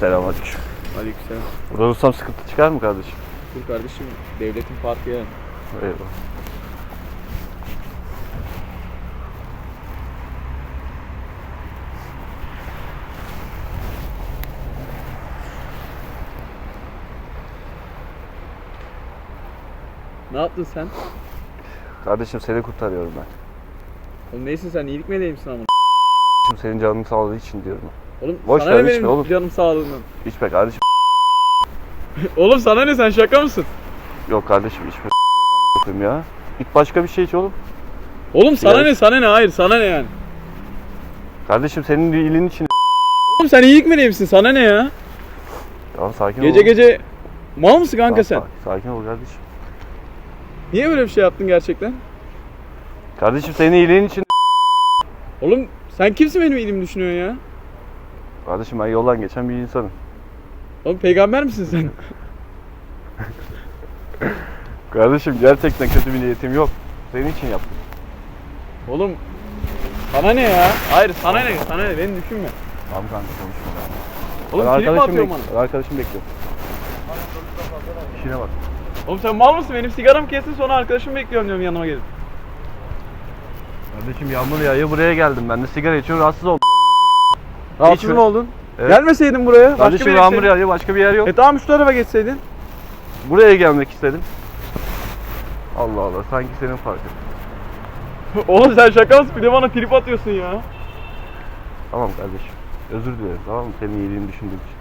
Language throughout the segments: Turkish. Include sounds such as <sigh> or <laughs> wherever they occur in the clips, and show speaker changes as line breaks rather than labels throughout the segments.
Selamünaleyküm.
Aleykümselam.
Burada dursam sıkıntı çıkar mı kardeşim?
Dur kardeşim devletin parkı ya.
Eyvallah.
Ne yaptın sen?
Kardeşim seni kurtarıyorum ben.
Oğlum neyse sen iyilik meleğimsin ama.
Şimdi senin canını sağladığı için diyorum.
Oğlum
Boş
sana
ver,
ne
içme
benim
oğlum.
canım sağlığından?
İçme kardeşim. <laughs>
Oğlum sana ne sen şaka mısın?
Yok kardeşim içme. Bakayım ya. Git başka bir şey iç oğlum.
Oğlum sana ne sana ne hayır sana ne yani?
Kardeşim senin iyiliğin için.
Oğlum sen iyilik meleğimsin sana ne ya?
Tamam sakin ol.
Gece
oğlum.
gece mal mısın kanka
Tamam,
sen?
sakin- Sakin ol kardeşim.
Niye böyle bir şey yaptın gerçekten?
Kardeşim senin iyiliğin için.
Oğlum sen kimsin benim iyiliğimi düşünüyorsun ya?
Kardeşim ben yoldan geçen bir insanım.
Oğlum peygamber misin sen? <laughs>
Kardeşim gerçekten kötü bir niyetim yok. Senin için yaptım.
Oğlum sana ne ya? Hayır sana ne? Sana ne? Beni düşünme.
Tamam kanka konuşma.
Oğlum
Ben
trip mi
arkadaşım,
atıyorsun bana?
arkadaşım bekliyorum. İşine bak.
Oğlum sen mal mısın? Benim sigaram kesin sonra arkadaşımı bekliyorum diyorum yanıma gelip.
Kardeşim yağmur yağıyor buraya geldim. Ben de sigara içiyorum rahatsız oldum.
Rahatsız mı oldun?
Evet.
Gelmeseydin buraya. Başka
Kardeşim
bir
yağmur yağıyor başka bir yer yok.
E tamam şu tarafa geçseydin.
Buraya gelmek istedim. Allah Allah sanki senin farkın. <laughs>
Oğlum sen şaka mısın? Bir de bana trip atıyorsun ya.
Tamam kardeşim. Özür dilerim tamam mı? Senin iyiliğini düşündüğüm için.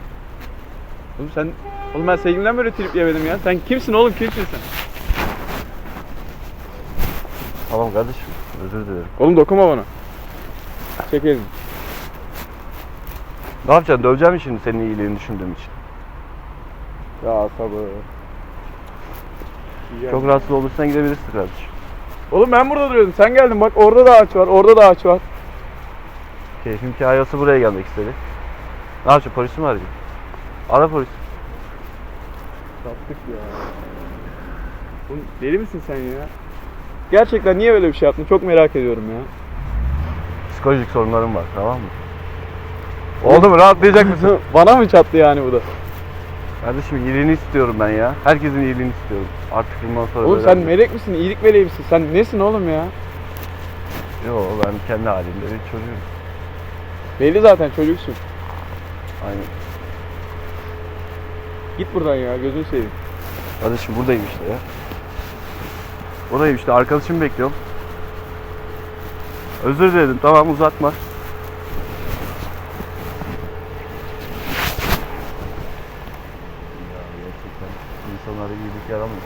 Oğlum sen... Oğlum ben sevgilimden böyle trip yemedim ya. Sen kimsin oğlum? Kimsin sen?
Tamam kardeşim. Özür dilerim.
Oğlum dokunma bana. Çek elini.
Ne yapacaksın? Döveceğim şimdi senin iyiliğini düşündüğüm için?
Ya sabır.
Çok rahatsız olursan gidebilirsin kardeşim.
Oğlum ben burada duruyordum. Sen geldin bak orada da ağaç var. Orada da ağaç var.
Keyfim kayası buraya gelmek istedi. Ne yapacaksın? Polisi mi arayacaksın? Ara polisi.
Yaptık ya. Oğlum deli misin sen ya? Gerçekten niye böyle bir şey yaptın? Çok merak ediyorum ya.
Psikolojik sorunlarım var tamam mı? Oldu mu? Rahatlayacak mısın? <laughs>
Bana mı çattı yani bu da?
Kardeşim iyiliğini istiyorum ben ya. Herkesin iyiliğini istiyorum. Artık bundan sonra
Oğlum
böyle
sen melek misin? İyilik meleği misin? Sen nesin oğlum ya?
Yo ben kendi halimde bir çocuğum.
Belli zaten çocuksun.
Aynen.
Git buradan ya gözünü seveyim.
Kardeşim buradayım işte ya. Buradayım işte arkadaşımı bekliyorum. Özür diledim tamam uzatma. Ya gerçekten insanlara iyilik yaramıyor.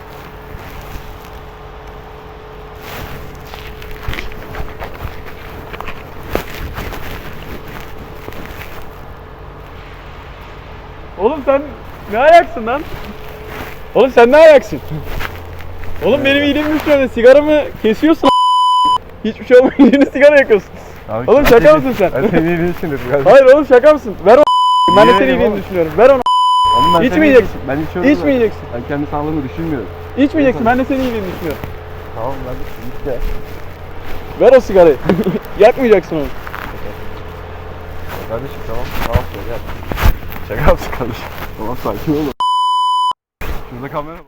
Oğlum sen ne ayaksın lan? Oğlum sen ne ayaksın? Oğlum benim iyiliğimi düşünüyorsun. Sigaramı kesiyorsun. Hiçbir şey olmayınca <laughs> sigara yakıyorsun.
Abi,
Oğlum şaka mısın sen?
Ben senin iyiliğini düşünüyorum.
Hayır oğlum şaka mısın? Ver o Ben de senin iyiliğini düşünüyorum. Ver onu.
Oğlum ben
İçmeyeceksin.
Ben içiyorum.
İçmeyeceksin.
Ben kendi sağlığımı düşünmüyorum.
İçmeyeceksin. Ben de senin iyiliğini düşünüyorum.
Tamam kardeşim işte.
Ver o sigarayı. <laughs> Yakmayacaksın onu.
Kardeşim tamam tamam söyle yap. Şaka yapsın kardeşim. Tamam sakin ol. Şurada kamera var.